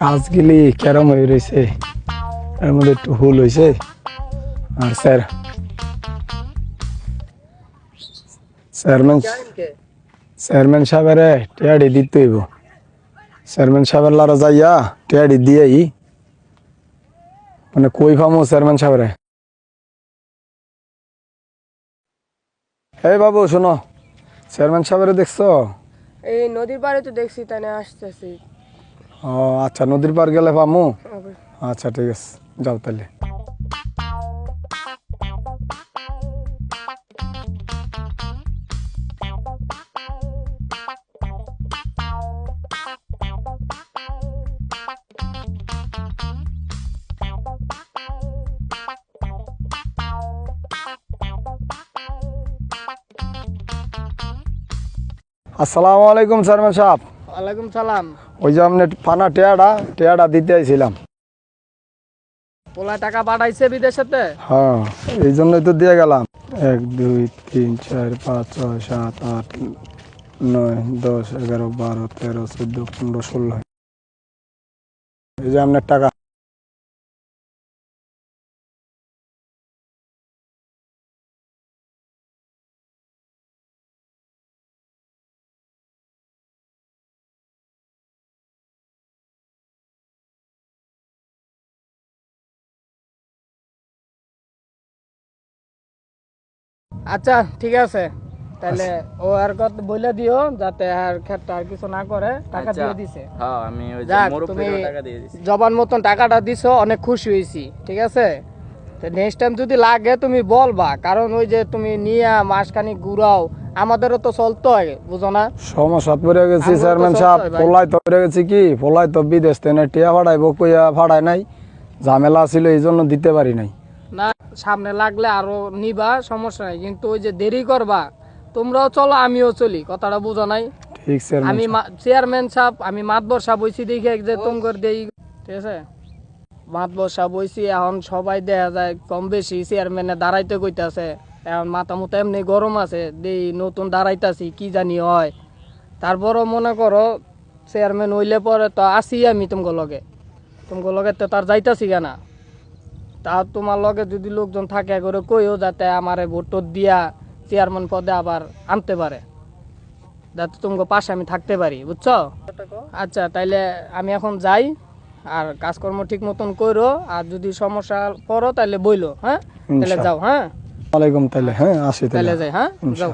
কাজগুলি কেরম হয়ে রয়েছে এর মধ্যে একটু হুল হয়েছে আর স্যার, চেয়ারম্যান চেয়ারম্যান সাহেবের টিয়াড়ি দিতে হইব। চেয়ারম্যান সাহেবের যাইয়া টিয়াড়ি দিয়েই। মানে কই ফামো চেয়ারম্যান সাহেবের? এই বাবু, শোনো, চেয়ারম্যান সাহেবের দেখছ? এই নদীর পাড়ে তো দেখছি তাই আসতেছি। ও আচ্ছা নদীর পার গেলে পামু? আচ্ছা ঠিক আছে। যাও তাহলে। আসসালামু আলাইকুম চেয়ারম্যান সাহেব। ওয়ালাইকুম সালাম। ওই যে আপনি ফানা টেয়াডা টেয়াডা দিতে আইছিলাম। পোলা টাকা পাঠাইছে বিদেশেতে? হ্যাঁ এই জন্যই তো দিয়ে গেলাম। এক দুই তিন চার পাঁচ ছয় সাত আট নয় দশ এগারো বারো তেরো চোদ্দ পনেরো ষোলো। এই যে আপনার টাকা। আচ্ছা ঠিক আছে। তাহলে ও আর কত বলে দিও যাতে আর ক্ষেতটা আর কিছু না করে টাকা দিয়ে দিছে। হ্যাঁ আমি ওই যে তুমি টাকা দিয়ে দিছি। জবান মতন টাকাটা দিছো অনেক খুশি হয়েছি ঠিক আছে? তো নেক্সট টাইম যদি লাগে তুমি বলবা কারণ ওই যে তুমি নিয়ে মাসখানি ঘুরাও আমাদেরও তো চলতে হয় বুঝো না? সমস্যা পড়ে গেছি চেয়ারম্যান সাহেব। পোলাই তো পড়ে গেছি কি? পোলাই তো বিদেশ থেকে টিয়া ফাড়াইব কইয়া ফাড়াই নাই। ঝামেলা ছিল এই জন্য দিতে পারি নাই। না সামনে লাগলে আরও নিবা সমস্যা নাই। কিন্তু ওই যে দেরি করবা তোমরাও চলো আমিও চলি। কথাটা বুঝো নাই? আমি। চেয়ারম্যান সাহেব আমি মাতবর সাহেব হইছি দেখে যে তোমার দেই। ঠিক আছে? মাতবর সাহেব হইছি এখন সবাই দেখা যায় কম বেশি চেয়ারম্যানে দাঁড়াইতে কইতাছে। এখন মাথা মতো এমনি গরম আছে দেই নতুন দাঁড়াইতাছি কি জানি হয়। তারপরও মনে করো চেয়ারম্যান হইলে পরে তো আসি আমি তোমাকে লগে। তোমাকে লগে তো তার যাইতাছি কেনা। তা তোমার লগে যদি লোকজন থাকে করে কইও যাতে আমারে ভোট দিয়া চেয়ারম্যান পদে আবার আনতে পারে। যাতে তোমাকে পাশে আমি থাকতে পারি বুঝছ? আচ্ছা তাইলে আমি এখন যাই আর কাজকর্ম ঠিক মতন করো আর যদি সমস্যা পড়ো তাহলে বইলো হ্যাঁ? তাহলে যাও হ্যাঁ? ওয়ালাইকুম তাহলে হ্যাঁ আসি তাহলে যাই হ্যাঁ? যাও।